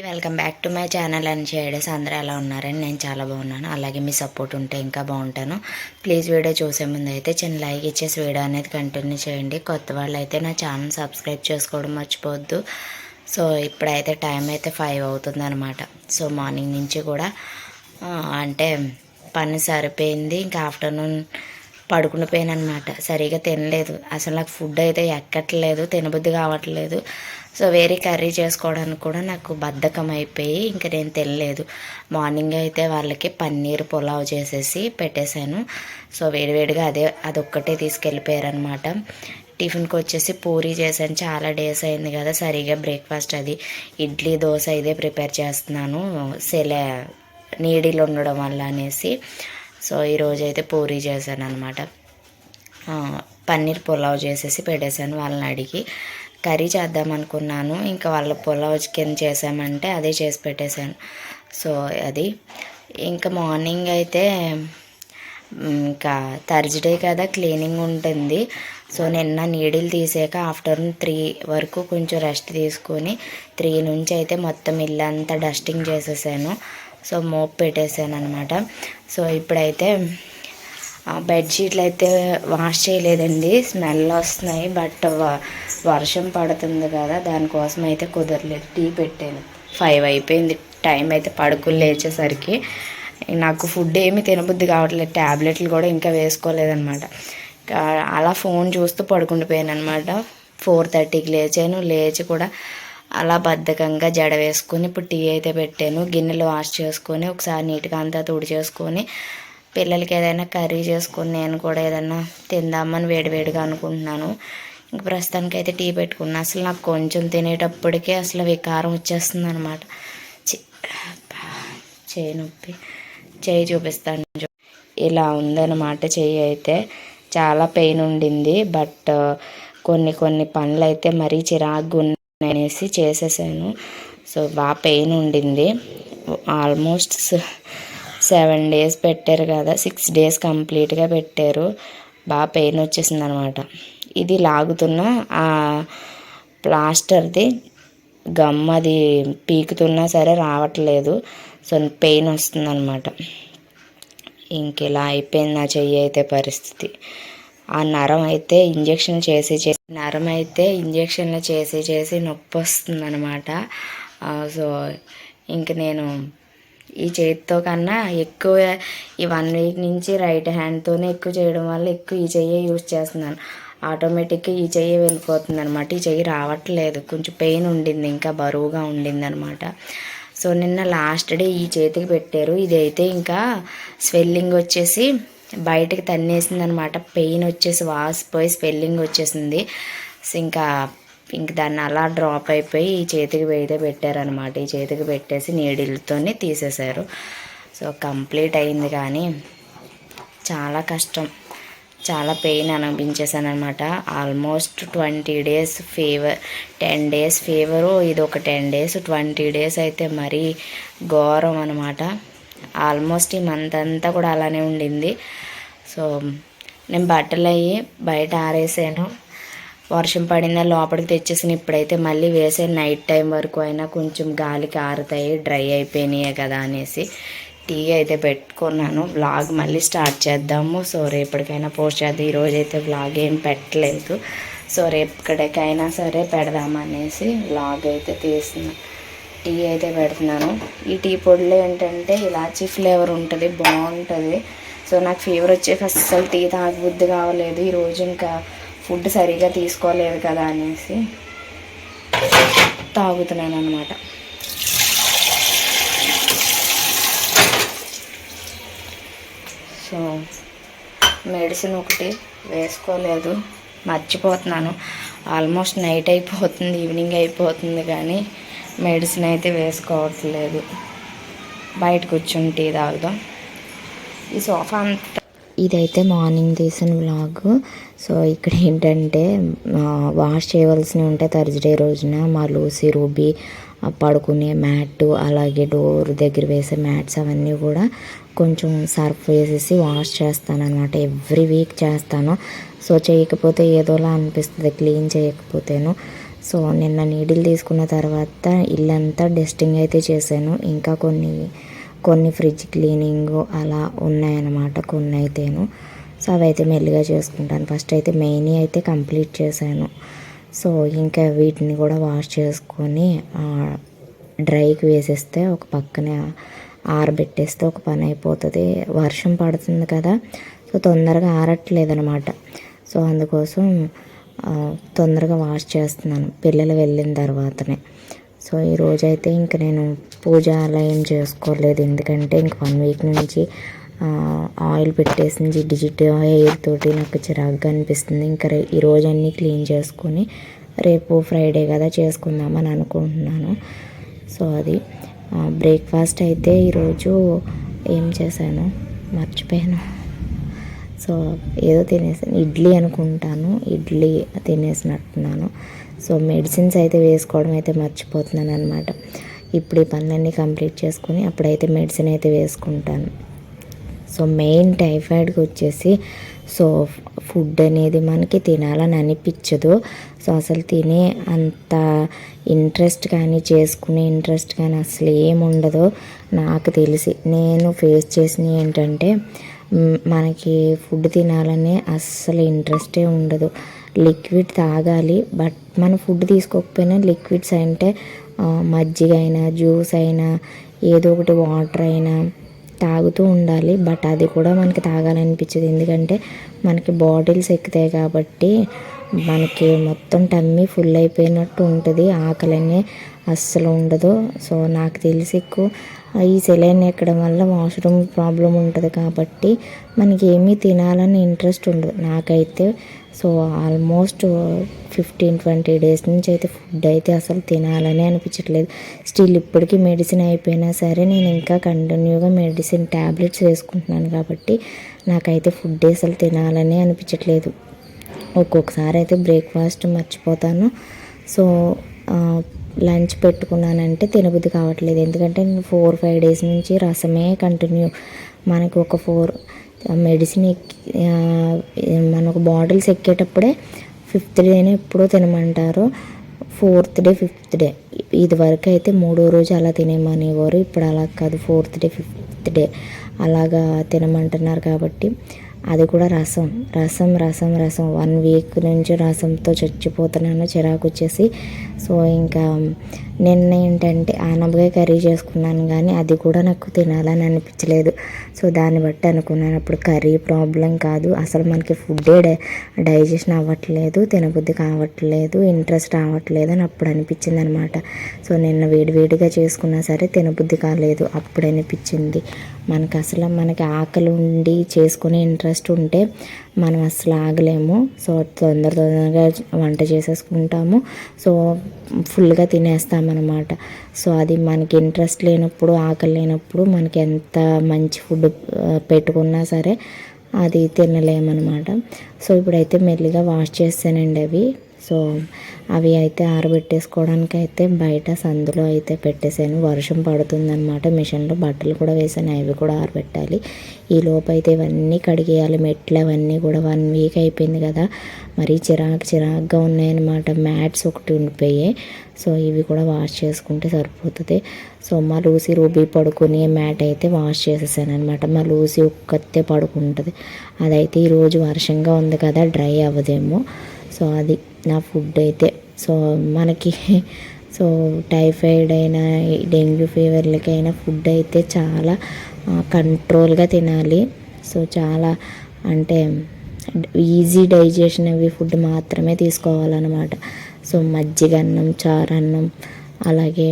Welcome back to my channel అని చేయడేసి అందరూ ఎలా ఉన్నారని నేను చాలా బాగున్నాను. అలాగే మీ సపోర్ట్ ఉంటే ఇంకా బాగుంటాను. ప్లీజ్ వీడియో చూసే ముందు అయితే చిన్న లైక్ ఇచ్చేసి వీడియో అనేది కంటిన్యూ చేయండి. కొత్త వాళ్ళు అయితే నా ఛానల్ సబ్స్క్రైబ్ చేసుకోవడం మర్చిపోవద్దు. సో ఇప్పుడైతే టైం అయితే ఫైవ్ అవుతుంది అనమాట సో మార్నింగ్ నుంచి కూడా అంటే పని సరిపోయింది. ఇంకా ఆఫ్టర్నూన్ పడుకుని పోయాను అనమాట సరిగా తినలేదు. అసలు నాకు ఫుడ్ అయితే ఎక్కట్లేదు. తినబుద్ధి కావట్లేదు. సో వేరే కర్రీ చేసుకోవడానికి కూడా నాకు బద్ధకం అయిపోయి ఇంకా నేను తినలేదు. మార్నింగ్ అయితే వాళ్ళకి పన్నీర్ పులావ్ చేసేసి పెట్టేశాను. సో వేడివేడిగా అదే అదొక్కటే తీసుకెళ్ళిపోయారనమాట టిఫిన్కి వచ్చేసి పూరీ చేశాను. చాలా డేస్ అయింది కదా సరిగా బ్రేక్ఫాస్ట్ అది. ఇడ్లీ దోశ ఇదే ప్రిపేర్ చేస్తున్నాను. సెలే నీడిలు ఉండడం వల్ల అనేసి. సో ఈరోజు అయితే పూరి చేశాను అనమాట పన్నీర్ పులావ్ చేసేసి పెట్టేశాను వాళ్ళని అడిగి. కర్రీ చేద్దాం అనుకున్నాను. ఇంకా వాళ్ళ పులావ్ చికెన్ చేసామంటే అదే చేసి పెట్టేశాను. సో అది. ఇంకా మార్నింగ్ అయితే ఇంకా థర్స్డే కదా క్లీనింగ్ ఉంటుంది. సో నిన్న నీడిల్ తీసాక ఆఫ్టర్నూన్ త్రీ వరకు కొంచెం రెస్ట్ తీసుకొని త్రీ నుంచి అయితే మొత్తం ఇల్లంతా డస్టింగ్ చేసేసాను. సో మోప్ పెట్టేశాను అనమాట సో ఇప్పుడైతే బెడ్షీట్లు అయితే వాష్ చేయలేదండి. స్మెల్ వస్తున్నాయి బట్ వ- వర్షం పడుతుంది కదా దానికోసం అయితే కుదరలేదు. టీ పెట్టాను. ఫైవ్ అయిపోయింది. టైం అయితే పడుకుని లేచేసరికి. నాకు ఫుడ్ ఏమీ తినబుద్ధి కావట్లేదు. ట్యాబ్లెట్లు కూడా ఇంకా వేసుకోలేదన్నమాట. అలా ఫోన్ చూస్తూ పడుకుండిపోయాను అనమాట ఫోర్ థర్టీకి లేచాను. లేచి కూడా అలా బద్ధకంగా జడ వేసుకొని ఇప్పుడు టీ అయితే పెట్టాను. గిన్నెలు వాష్ చేసుకొని ఒకసారి నీట్గా అంతా తుడి చేసుకొని పిల్లలకి ఏదైనా కర్రీ చేసుకొని నేను కూడా ఏదైనా తిందామని వేడివేడిగా అనుకుంటున్నాను. ఇంక ప్రస్తుతానికి అయితే టీ పెట్టుకున్నా. అసలు నాకు కొంచెం తినేటప్పటికే అసలు వికారం వచ్చేస్తుంది అనమాట చేయి నొప్పి. చేయి చూపిస్తాను. చూ- ఇలా ఉందన్నమాట చెయ్యి అయితే. చాలా పెయిన్ ఉండింది. బట్ కొన్ని కొన్ని పనులు అయితే మరీ చిరాకు ఉన్నాయనేసి చేసేసాను. సో బాగా పెయిన్ ఉండింది. ఆల్మోస్ట్ సెవెన్ డేస్ పెట్టారు కదా సిక్స్ డేస్ కంప్లీట్గా పెట్టారు. బాగా పెయిన్ వచ్చేసింది అనమాట ఇది లాగుతున్న ఆ ప్లాస్టర్ది గమ్ అది పీకుతున్నా సరే రావట్లేదు. సో పెయిన్ వస్తుందన్నమాట ఇంక ఇలా అయిపోయింది నా చెయ్యి అయితే పరిస్థితి. ఆ నరం అయితే ఇంజెక్షన్ చేసి చేసి నరం అయితే ఇంజెక్షన్లు చేసి చేసి నొప్పి వస్తుంది అనమాట సో ఇంక నేను ఈ చేతితో కన్నా ఎక్కువ ఈ వన్ వీక్ నుంచి రైట్ హ్యాండ్తోనే ఎక్కువ చేయడం వల్ల ఎక్కువ ఈ చెయ్యి యూజ్ చేస్తున్నాను. ఆటోమేటిక్గా ఈ చెయ్యి వెళ్ళిపోతుంది అనమాట ఈ చెయ్యి రావట్లేదు. కొంచెం పెయిన్ ఉండింది ఇంకా బరువుగా ఉండింది అనమాట సో నిన్న లాస్ట్ డే ఈ చేతికి పెట్టారు. ఇదైతే ఇంకా స్వెల్లింగ్ వచ్చేసి బయటకు తన్నేసింది అనమాట పెయిన్ వచ్చేసి వాసిపోయి స్వెల్లింగ్ వచ్చేసింది. ఇంకా ఇంక దాన్ని అలా డ్రాప్ అయిపోయి ఈ చేతికి వేయితే పెట్టారనమాట ఈ చేతికి పెట్టేసి నీడిల్తోనే తీసేశారు. సో కంప్లీట్ అయింది కానీ చాలా కష్టం. చాలా పెయిన్ అనిపించేసాను అనమాట almost twenty days fever ten days fever ఇది ఒక టెన్ డేస్ ట్వంటీ డేస్ అయితే మరీ ఘోరం అనమాట ఆల్మోస్ట్ ఈ మంత్ అంతా కూడా అలానే ఉండింది. సో నేను బట్టలు అయ్యి బయట ఆరేసాను. వర్షం పడిన లోపలికి తెచ్చేసిన ఇప్పుడైతే మళ్ళీ వేసే నైట్ టైం వరకు అయినా కొంచెం గాలికి ఆరుతాయి డ్రై అయిపోయినాయి కదా అనేసి టీ అయితే పెట్టుకున్నాను. వ్లాగ్ మళ్ళీ స్టార్ట్ చేద్దాము. సో రేపటికైనా పోస్ట్ చేద్దాం. ఈరోజు అయితే వ్లాగ్ ఏం పెట్టలేదు. సో రేపటికైనా సరే పెడదామనేసి వ్లాగ్ అయితే తీస్తున్నాను టీ అయితే పెడుతున్నాను. ఈ టీ పొడిలో ఏంటంటే ఇలాచీ ఫ్లేవర్ ఉంటుంది బాగుంటుంది. సో నాకు ఫీవర్ వచ్చాక అస్సలు టీ తాగబుద్ధి కావలేదు. ఈరోజు ఇంకా ఫుడ్ సరిగా తీసుకోలేదు కదా అనేసి తాగుతున్నాను అనమాట సో మెడిసిన్ ఒకటి వేసుకోలేదు. మర్చిపోతున్నాను. ఆల్మోస్ట్ నైట్ అయిపోతుంది ఈవినింగ్ అయిపోతుంది కానీ మెడిసిన్ అయితే వేసుకోవట్లేదు. బయట కూర్చుంటే టీ తాగుదాం. ఈ సోఫా అంతా ఇదైతే మార్నింగ్ తీసిన వ్లాగ్ సో ఇక్కడ ఏంటంటే వాష్ చేయవలసినవి ఉంటాయి థర్స్డే రోజున మా లూసి రూబీ పడుకునే మ్యాట్ అలాగే డోర్ దగ్గర వేసే మ్యాట్స్ అవన్నీ కూడా కొంచెం సర్ఫ్ వేసేసి వాష్ చేస్తాను అనమాట ఎవ్రీ వీక్ చేస్తాను. సో చేయకపోతే ఏదోలా అనిపిస్తుంది క్లీన్ చేయకపోతేను. సో నిన్న నీడిల్ తీసుకున్న తర్వాత ఇల్లంతా డస్టింగ్ అయితే చేశాను. ఇంకా కొన్ని కొన్ని ఫ్రిడ్జ్ క్లీనింగ్ అలా ఉన్నాయన్నమాట కొన్ని అయితేను సో అవి అయితే మెల్లిగా చేసుకుంటాను. ఫస్ట్ అయితే మెయిన్ అయితే కంప్లీట్ చేశాను. సో ఇంకా వీటిని కూడా వాష్ చేసుకొని డ్రైకి వేసేస్తే ఒక పక్కనే ఆరబెట్టేస్తే ఒక పని అయిపోతుంది. వర్షం పడుతుంది కదా సో తొందరగా ఆరట్లేదు అనమాట సో అందుకోసం తొందరగా వాష్ చేస్తున్నాను. పిల్లలు వెళ్ళిన తర్వాతనే. సో ఈ అయితే ఇంక నేను పూజ అలా ఏం చేసుకోలేదు. ఎందుకంటే ఇంక వన్ వీక్ నుంచి ఆయిల్ పెట్టేసి డిజిట్ జిడ్డు హెయిర్ తోటి నాకు చిరాగ్గా అనిపిస్తుంది. ఇంకా ఈరోజు ఈ రోజు అన్నీ క్లీన్ చేసుకొని రేపు ఫ్రైడే కదా చేసుకుందామని అనుకుంటున్నాను. సో అది. బ్రేక్ఫాస్ట్ అయితే ఈరోజు ఏం చేశాను? మర్చిపోయాను. సో ఏదో తినేసాను. ఇడ్లీ అనుకుంటాను. ఇడ్లీ తినేసినట్టున్నాను. సో మెడిసిన్స్ అయితే వేసుకోవడం అయితే మర్చిపోతున్నాను అనమాట ఇప్పుడు ఈ పనులన్నీ కంప్లీట్ చేసుకొని అప్పుడైతే మెడిసిన్ అయితే వేసుకుంటాను. సో మెయిన్ టైఫాయిడ్కి వచ్చేసి సో ఫుడ్ అనేది మనకి తినాలని అనిపించదు. సో అసలు తినే అంత ఇంట్రెస్ట్ కానీ చేసుకునే ఇంట్రెస్ట్ కానీ అసలు ఏముండదు నాకు తెలిసి నేను ఫేస్ చేసినవి ఏంటంటే మనకి ఫుడ్ తినాలనే అస్సలు ఇంట్రెస్టే ఉండదు. లిక్విడ్ తాగాలి. బట్ మనం ఫుడ్ తీసుకోకపోయినా లిక్విడ్స్ అంటే మజ్జిగ అయినా జ్యూస్ అయినా ఏదో ఒకటి వాటర్ అయినా తాగుతూ ఉండాలి. బట్ అది కూడా మనకి తాగాలనిపించదు. ఎందుకంటే మనకి బాటిల్స్ ఎక్కుతాయి కాబట్టి మనకి మొత్తం టమ్మీ ఫుల్ అయిపోయినట్టు ఉంటుంది. ఆకలనే అస్సలు ఉండదు. సో నాకు తెలిసి ఎక్కువ ఈ సెలైన్ ఎక్కడం వల్ల వాష్రూమ్ ప్రాబ్లం ఉంటుంది కాబట్టి మనకి ఏమీ తినాలని ఇంట్రెస్ట్ ఉండదు. నాకైతే so almost fifteen twenty days నుంచి అయితే ఫుడ్ అయితే అసలు తినాలని అనిపించట్లేదు. స్టిల్ ఇప్పటికీ మెడిసిన్ అయిపోయినా సరే నేను ఇంకా కంటిన్యూగా మెడిసిన్ ట్యాబ్లెట్స్ వేసుకుంటున్నాను కాబట్టి నాకైతే ఫుడ్ అసలు తినాలని అనిపించట్లేదు. ఒక్కొక్కసారి అయితే బ్రేక్ఫాస్ట్ మర్చిపోతాను. సో లంచ్ పెట్టుకున్నానంటే తినబుద్ధి కావట్లేదు. ఎందుకంటే నేను ఫోర్ ఫైవ్ డేస్ నుంచి రసమే కంటిన్యూ. మనకి ఒక ఫోర్ మెడిసిన్ ఎక్కి మనకు బాటిల్స్ ఎక్కేటప్పుడే ఫిఫ్త్ డేనే ఎప్పుడో తినమంటారు. ఫోర్త్ డే ఫిఫ్త్ డే ఇది వరకు అయితే మూడో రోజు అలా తినేమనేవారు. ఇప్పుడు అలా కాదు ఫోర్త్ డే ఫిఫ్త్ డే అలాగా తినమంటున్నారు కాబట్టి అది కూడా రసం. రసం రసం రసం. వన్ వీక్ నుంచి రసంతో చచ్చిపోతున్నాను చిరాకు వచ్చేసి. సో ఇంకా నిన్న ఏంటంటే ఆనపకాయ కర్రీ చేసుకున్నాను కానీ అది కూడా నాకు తినాలని అనిపించలేదు. సో దాన్ని బట్టి అనుకున్నాను. అప్పుడు కర్రీ ప్రాబ్లం కాదు. అసలు మనకి ఫుడ్డే డై డైజెషన్ అవ్వట్లేదు తినబుద్ధి కావట్లేదు ఇంట్రెస్ట్ రావట్లేదు అని అప్పుడు అనిపించింది అనమాట సో నిన్న వేడివేడిగా చేసుకున్నా సరే తినబుద్ధి కాలేదు. అప్పుడు అనిపించింది. మనకు అసలు మనకి ఆకలి ఉండి చేసుకునే ఇంట్రెస్ట్ ఉంటే మనం అసలు ఆగలేము. సో తొందర తొందరగా వంట చేసేసుకుంటాము. సో ఫుల్గా తినేస్తామన్నమాట. సో అది మనకి ఇంట్రెస్ట్ లేనప్పుడు ఆకలి లేనప్పుడు మనకి ఎంత మంచి ఫుడ్ పెట్టుకున్నా సరే అది తినలేమన్నమాట. సో ఇప్పుడైతే మెల్లిగా వాష్ చేస్తానండి అవి. సో అవి అయితే ఆరబెట్టేసుకోవడానికి అయితే బయట సందులో అయితే పెట్టేశాను. వర్షం పడుతుందన్నమాట. మిషన్లో బట్టలు కూడా వేసాను అవి కూడా ఆరబెట్టాలి. ఈ లోపు అయితే ఇవన్నీ కడిగేయాలి. మెట్లు అవన్నీ కూడా వన్ వీక్ అయిపోయింది కదా. మరీ చిరాకు చిరాకుగా ఉన్నాయన్నమాట. మ్యాట్స్ ఒకటి ఉండిపోయాయి. సో ఇవి కూడా వాష్ చేసుకుంటే సరిపోతుంది. సో మా లూసి రూబీ పడుకునే మ్యాట్ అయితే వాష్ చేసేసాను అనమాట మా లూసి ఒక్కతే పడుకుంటుంది. అదైతే ఈరోజు వర్షంగా ఉంది కదా. డ్రై అవ్వదేమో. సో అది నా ఫుడ్ అయితే. సో మనకి సో టైఫాయిడ్ అయినా డెంగ్యూ ఫీవర్లకైనా ఫుడ్ అయితే చాలా కంట్రోల్గా తినాలి. సో చాలా అంటే ఈజీ డైజెషన్ అవి ఫుడ్ మాత్రమే తీసుకోవాలన్నమాట. సో మజ్జిగ అన్నం చారన్నం అలాగే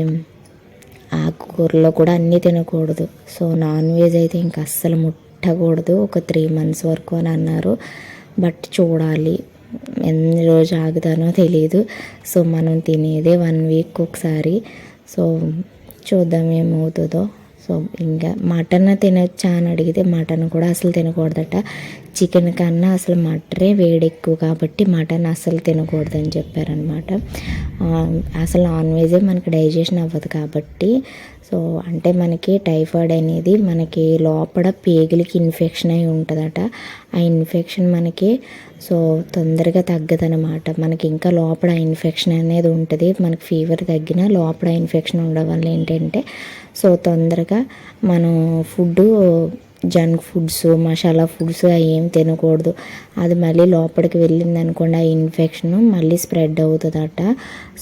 ఆకుకూరలో కూడా అన్నీ తినకూడదు. సో నాన్ వెజ్ అయితే ఇంకా అస్సలు ముట్టకూడదు. ఒక త్రీ మంత్స్ వరకు అని అన్నారు. బట్ చూడాలి. ఎన్ని రోజు ఆగుతానో తెలియదు సో మనం తినేదే వన్ వీక్ ఒకసారి. సో చూద్దాం ఏమవుతుందో. సో ఇంకా మటన్ తినొచ్చా అని అడిగితే మటన్ కూడా అసలు తినకూడదట. చికెన్ కన్నా అసలు మటనే వేడి ఎక్కువ కాబట్టి మటన్ అసలు తినకూడదని చెప్పారనమాట అసలు నాన్ వెజే మనకి డైజెషన్ అవ్వదు కాబట్టి సో అంటే మనకి టైఫాయిడ్ అనేది మనకి లోపల పేగులకి ఇన్ఫెక్షన్ అయి ఉంటుందట. ఆ ఇన్ఫెక్షన్ మనకి సో తొందరగా తగ్గదనమాట మనకి ఇంకా లోపల ఇన్ఫెక్షన్ అనేది ఉంటుంది. మనకి ఫీవర్ తగ్గిన లోపల ఇన్ఫెక్షన్ ఉండడం వల్ల ఏంటంటే సో తొందరగా మనం food junk foods masala foods అవి ఏం తినకూడదు. అది మళ్ళీ లోపలికి వెళ్ళింది అనుకోండి ఆ ఇన్ఫెక్షన్ మళ్ళీ స్ప్రెడ్ అవుతుందట.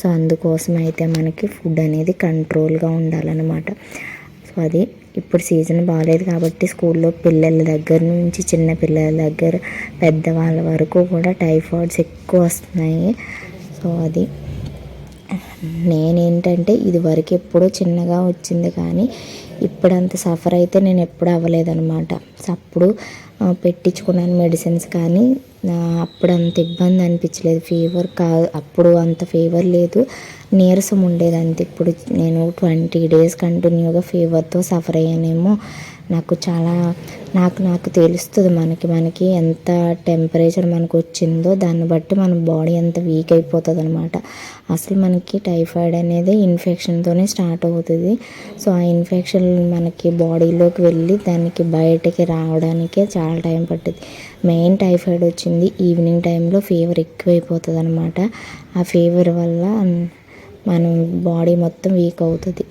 సో అందుకోసం అయితే మనకి ఫుడ్ అనేది కంట్రోల్గా ఉండాలన్నమాట. సో అది ఇప్పుడు సీజన్ బాగాలేదు కాబట్టి స్కూల్లో పిల్లల దగ్గర నుంచి చిన్న పిల్లల దగ్గర పెద్దవాళ్ళ వరకు కూడా టైఫాయిడ్స్ ఎక్కువ వస్తున్నాయి. సో అది నేనేంటంటే ఇది వరకు ఎప్పుడో చిన్నగా వచ్చింది కానీ ఇప్పుడంత సఫర్ అయితే నేను ఎప్పుడు అవ్వలేదన్నమాట. అప్పుడు పెట్టించుకున్నాను మెడిసిన్స్ కానీ అప్పుడు అంత ఇబ్బంది అనిపించలేదు. ఫీవర్ కా అప్పుడు అంత ఫీవర్ లేదు. నీరసం ఉండేది అంత ఇప్పుడు నేను ట్వంటీ డేస్ కంటిన్యూగా ఫీవర్తో సఫర్ అయ్యానేమో. నాకు చాలా నాకు నాకు తెలుస్తుంది మనకి మనకి ఎంత టెంపరేచర్ మనకు వచ్చిందో దాన్ని బట్టి మన బాడీ ఎంత వీక్ అయిపోతుంది అనమాట అసలు మనకి టైఫాయిడ్ అనేది ఇన్ఫెక్షన్తోనే స్టార్ట్ అవుతుంది. సో ఆ ఇన్ఫెక్షన్ మనకి బాడీలోకి వెళ్ళి దానికి బయటకి రావడానికే చాలా టైం పట్టింది మెయిన్ టైఫాయిడ్ వచ్చింది ఈవినింగ్ టైంలో ఫీవర్ ఎక్కువైపోతుంది అనమాట ఆ ఫీవర్ వల్ల మనం బాడీ మొత్తం వీక్ అవుతుంది.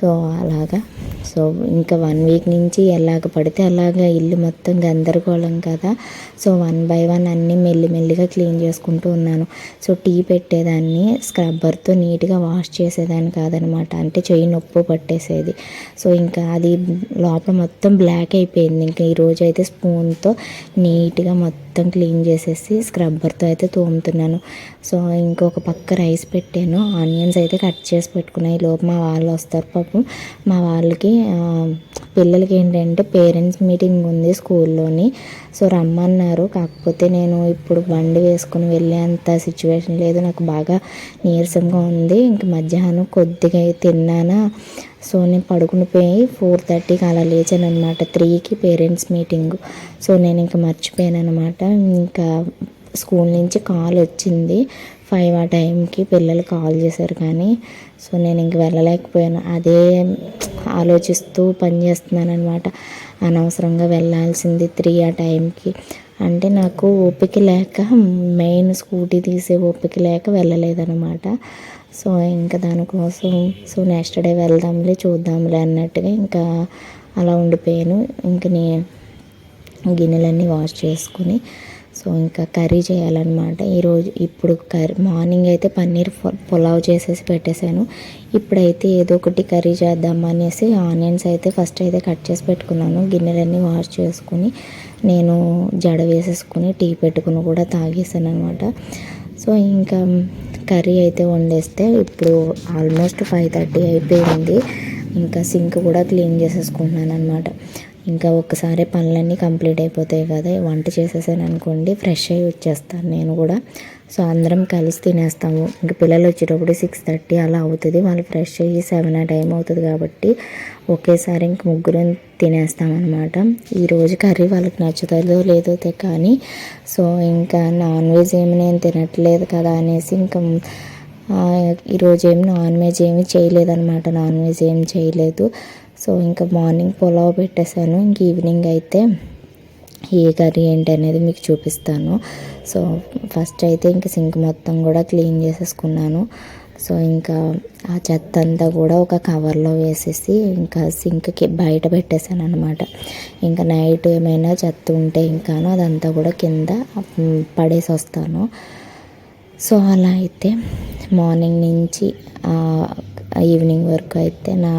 సో అలాగా. సో ఇంకా వన్ వీక్ నుంచి ఎలాగ పడితే అలాగ ఇల్లు మొత్తం గందరగోళం కదా. సో వన్ బై వన్ అన్నీ మెల్లిమెల్లిగా క్లీన్ చేసుకుంటూ ఉన్నాను. సో టీ పెట్టేదాన్ని స్క్రబ్బర్తో నీట్గా వాష్ చేసేదాన్ని కాదనమాట. అంటే చెయ్యి నొప్పి పట్టేసేది. సో ఇంకా అది లోపల మొత్తం బ్లాక్ అయిపోయింది. ఇంకా ఈరోజు అయితే స్పూన్తో నీట్గా మొత్తం క్లీన్ చేసేసి స్క్రబ్బర్తో అయితే తోముతున్నాను. సో ఇంకొక పక్క రైస్ పెట్టాను. ఆనియన్స్ అయితే కట్ చేసి పెట్టుకున్నాయి లోపల లోపు మా వాళ్ళు వస్తారు పాపం మా వాళ్ళకి పిల్లలకి ఏంటంటే పేరెంట్స్ మీటింగ్ ఉంది స్కూల్లోని. సో రమ్మన్నారు. కాకపోతే నేను ఇప్పుడు బండి వేసుకుని వెళ్ళేంత సిచ్యువేషన్ లేదు. నాకు బాగా నీరసంగా ఉంది. ఇంక మధ్యాహ్నం కొద్దిగా తిన్నానా. సో నేను పడుకుని పోయి ఫోర్ థర్టీకి అలా లేచాను అనమాట త్రీకి పేరెంట్స్ మీటింగ్. సో నేను ఇంకా మర్చిపోయాను అనమాట ఇంకా స్కూల్ నుంచి కాల్ వచ్చింది. ఫైవ్ ఆ టైంకి పిల్లలు కాల్ చేశారు కానీ సో నేను ఇంక వెళ్ళలేకపోయాను. అదే ఆలోచిస్తూ పని చేస్తున్నాను అనమాట అనవసరంగా వెళ్ళాల్సింది త్రీ ఆ టైంకి. అంటే నాకు ఓపిక లేక మెయిన్ స్కూటీ తీసే ఓపిక లేక వెళ్ళలేదనమాట సో ఇంకా దానికోసం సో నెక్స్ట్ డే వెళ్దాంలే చూద్దాంలే అన్నట్టుగా ఇంకా అలా ఉండిపోయాను. ఇంక నే గిన్నెలన్నీ వాష్ చేసుకుని సో ఇంకా కర్రీ చేయాలన్నమాట. ఈరోజు ఇప్పుడు కర్రీ మార్నింగ్ అయితే పన్నీర్ పులావ్ చేసేసి పెట్టేశాను. ఇప్పుడైతే ఏదో ఒకటి కర్రీ చేద్దాం అనేసి ఆనియన్స్ అయితే ఫస్ట్ అయితే కట్ చేసి పెట్టుకున్నాను. గిన్నెలన్నీ వాష్ చేసుకుని నేను జడ వేసేసుకుని టీ పెట్టుకుని కూడా తాగేసాను అనమాట సో ఇంకా కర్రీ అయితే వండేస్తే ఇప్పుడు ఆల్మోస్ట్ ఫైవ్ థర్టీ అయిపోయింది. ఇంకా సింక్ కూడా క్లీన్ చేసేసుకుంటున్నాను అనమాట ఇంకా ఒక్కసారి పనులన్నీ కంప్లీట్ అయిపోతాయి కదా. వంట చేసేసాను అనుకోండి ఫ్రెష్ అయ్యి వచ్చేస్తాను నేను కూడా. సో అందరం కలిసి తినేస్తాము. ఇంకా పిల్లలు వచ్చేటప్పుడు సిక్స్ థర్టీ అలా అవుతుంది. వాళ్ళు ఫ్రెష్ అయ్యి సెవెన్ ఆ టైం అవుతుంది కాబట్టి ఒకేసారి ఇంక ముగ్గురు తినేస్తామన్నమాట. ఈరోజు కర్రీ వాళ్ళకి నచ్చుతుందో లేదో కానీ సో ఇంకా నాన్ వెజ్ ఏమి నేను తినట్లేదు కదా అనేసి ఇంకా ఈరోజు ఏం నాన్ వెజ్ ఏమి చేయలేదన్నమాట. నాన్ వెజ్ ఏం చేయలేదు. సో ఇంకా మార్నింగ్ పులావ్ పెట్టేశాను. ఇంక ఈవినింగ్ అయితే ఏ కర్రీ ఏంటి అనేది మీకు చూపిస్తాను. సో ఫస్ట్ అయితే ఇంక సింక్ మొత్తం కూడా క్లీన్ చేసేసుకున్నాను. సో ఇంకా ఆ చెత్త అంతా కూడా ఒక కవర్లో వేసేసి ఇంకా సింక్కి బయట పెట్టేశాను అనమాట ఇంకా నైట్ ఏమైనా చెత్త ఉంటే ఇంకాను అదంతా కూడా కింద పడేసి వస్తాను. సో అలా అయితే మార్నింగ్ నుంచి ఈవినింగ్ వరకు అయితే నా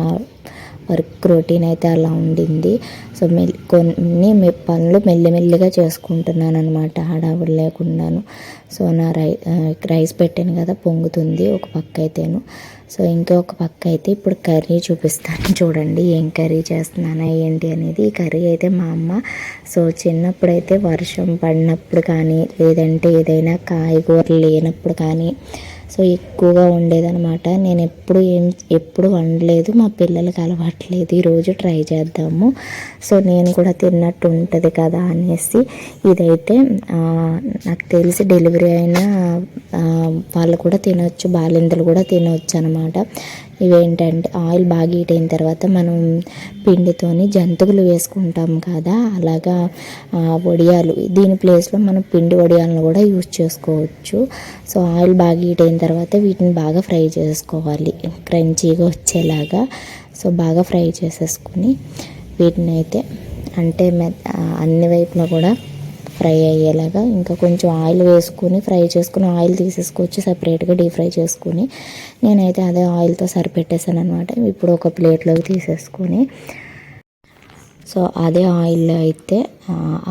వర్క్ రొటీన్ అయితే అలా ఉండింది. సో మెల్ కొన్ని పనులు మెల్లిమెల్లిగా చేసుకుంటున్నాను అనమాట హడావుడి లేకుండాను. సో నా రై రైస్ పెట్టాను కదా పొంగుతుంది ఒక పక్క అయితేను. సో ఇంకొక పక్క అయితే ఇప్పుడు కర్రీ చూపిస్తాను. చూడండి ఏం కర్రీ చేస్తున్నానా ఏంటి అనేది. ఈ కర్రీ అయితే మా అమ్మ సో చిన్నప్పుడైతే వర్షం పడినప్పుడు కానీ లేదంటే ఏదైనా కాయగూరలు లేనప్పుడు కానీ సో ఎక్కువగా ఉండేదనమాట నేను ఎప్పుడు ఏం ఎప్పుడు వండలేదు మా పిల్లలకి అలవాట్లేదు. ఈరోజు ట్రై చేద్దాము. సో నేను కూడా తిన్నట్టు ఉంటుంది కదా అనేసి ఇదైతే నాకు తెలిసి డెలివరీ అయిన వాళ్ళు కూడా తినొచ్చు బాలింతలు కూడా తినొచ్చు అనమాట ఇవేంటంటే ఆయిల్ బాగా హీట్ అయిన తర్వాత మనం పిండితోని జంతువులు వేసుకుంటాం కదా అలాగా వడియాలు. దీని ప్లేస్లో మనం పిండి వడియాలను కూడా యూజ్ చేసుకోవచ్చు. సో ఆయిల్ బాగా హీట్ అయిన తర్వాత వీటిని బాగా ఫ్రై చేసుకోవాలి. క్రంచీగా వచ్చేలాగా. సో బాగా ఫ్రై చేసేసుకుని వీటిని అయితే అంటే మె- అన్ని వైపులా కూడా ఫ్రై అయ్యేలాగా ఇంకా కొంచెం ఆయిల్ వేసుకుని ఫ్రై చేసుకుని ఆయిల్ తీసేసుకొచ్చి సపరేట్గా డీప్ ఫ్రై చేసుకుని నేనైతే అదే ఆయిల్తో సరిపెట్టేసాను అనమాట ఇప్పుడు ఒక ప్లేట్లోకి తీసేసుకొని సో అదే ఆయిల్లో అయితే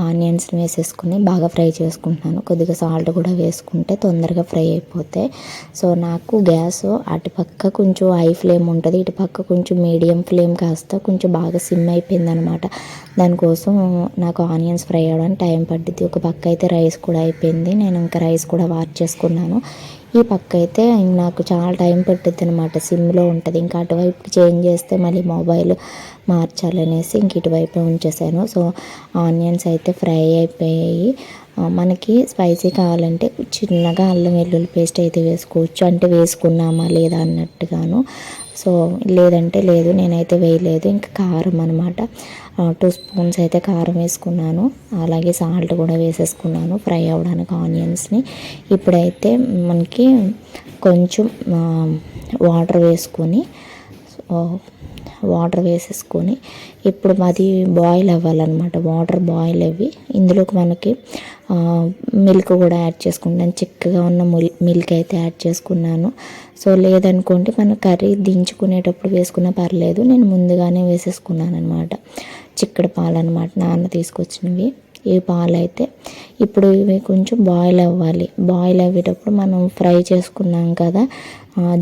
ఆనియన్స్ని వేసేసుకుని బాగా ఫ్రై చేసుకుంటున్నాను. కొద్దిగా సాల్ట్ కూడా వేసుకుంటే తొందరగా ఫ్రై అయిపోతాయి సో నాకు గ్యాస్ అటుపక్క కొంచెం హై ఫ్లేమ్ ఉంటుంది ఇటుపక్క కొంచెం మీడియం ఫ్లేమ్ కాస్త కొంచెం బాగా సిమ్ అయిపోయింది అనమాట దానికోసం నాకు ఆనియన్స్ ఫ్రై అవ్వడానికి టైం పడుతుంది ఒక పక్క అయితే రైస్ కూడా అయిపోయింది. నేను ఇంకా రైస్ కూడా వాచ్ చేసుకున్నాను. ఈ పక్క అయితే నాకు చాలా టైం పట్టుద్ది అనమాట సిమ్లో ఉంటుంది. ఇంకా అటువైపు చేంజ్ చేస్తే మళ్ళీ మొబైల్ మార్చాలనేసి ఇంక ఇటువైపు ఉంచేసాను. సో ఆనియన్స్ అయితే ఫ్రై అయిపోయాయి. మనకి స్పైసీ కావాలంటే చిన్నగా అల్లం వెల్లుల్లి పేస్ట్ అయితే వేసుకోవచ్చు. అంటే వేసుకున్నామా లేదా అన్నట్టుగాను. సో లేదంటే లేదు నేనైతే వేయలేదు. ఇంకా కారం అనమాట టూ స్పూన్స్ అయితే కారం వేసుకున్నాను. అలాగే సాల్ట్ కూడా వేసేసుకున్నాను. ఫ్రై అవ్వడానికి ఆనియన్స్ని ఇప్పుడైతే మనకి కొంచెం వాటర్ వేసుకొని సో వాటర్ వేసేసుకొని ఇప్పుడు అది బాయిల్ అవ్వాలన్నమాట. వాటర్ బాయిల్ అవి ఇందులోకి మనకి మిల్క్ కూడా యాడ్ చేసుకుంటాను చిక్కగా ఉన్న మిల్క్ అయితే యాడ్ చేసుకున్నాను. సో లేదనుకోండి మన కర్రీ దించుకునేటప్పుడు వేసుకున్నా పర్లేదు. నేను ముందుగానే వేసేసుకున్నాను అనమాట చిక్కడ పాలు అనమాట నాన్న తీసుకొచ్చినవి. ఈ పాలైతే ఇప్పుడు ఇవి కొంచెం బాయిల్ అవ్వాలి. బాయిల్ అయ్యేటప్పుడు మనం ఫ్రై చేసుకున్నాం కదా ఆ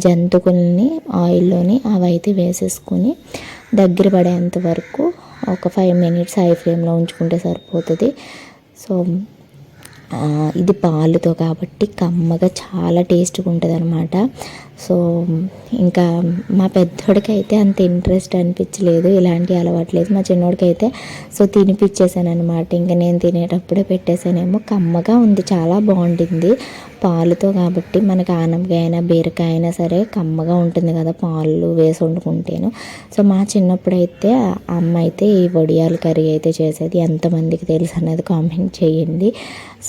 ఆయిల్లోని అవైతే వేసేసుకొని దగ్గర పడేంత వరకు ఒక ఫైవ్ మినిట్స్ హై ఫ్లేమ్లో ఉంచుకుంటే సరిపోతుంది. సో ఇది పాలుతో కాబట్టి కమ్మగా చాలా టేస్ట్గా ఉంటుంది అనమాట సో ఇంకా మా పెద్దోడికి అయితే అంత ఇంట్రెస్ట్ అనిపించలేదు ఇలాంటి అలవాట్లేదు మా చిన్నోడికి అయితే సో తినిపించేసాను అనమాట ఇంకా నేను తినేటప్పుడే పెట్టేసానేమో. కమ్మగా ఉంది చాలా బాగుంటుంది పాలుతో కాబట్టి మనకి ఆనపకాయ అయినా బీరకాయ అయినా సరే కమ్మగా ఉంటుంది కదా పాలు వేసి వండుకుంటేను. సో మా చిన్నప్పుడు అయితే అమ్మ అయితే ఈ వడియాలు కర్రీ అయితే చేసేది. ఎంతమందికి తెలుసు అనేది కామెంట్ చేయండి.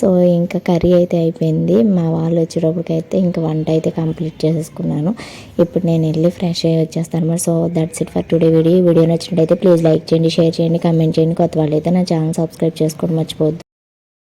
సో ఇంకా కర్రీ అయితే అయిపోయింది. మా వాళ్ళు వచ్చేటప్పటికైతే ఇంకా వంట అయితే కంప్లీట్ అనుకుంటున్నాను. ఇప్పుడు నేను వెళ్ళి ఫ్రెష్ అయ్యి వచ్చేస్తాను మరి so that's it for today video video నచ్చినట్టయితే ప్లీజ్ లైక్ చేయండి షేర్ చేయండి కామెంట్ చేయండి. కొత్త వాళ్ళు అయితే నా ఛానల్ సబ్స్క్రైబ్ చేసుకోవడం మర్చిపోద్దు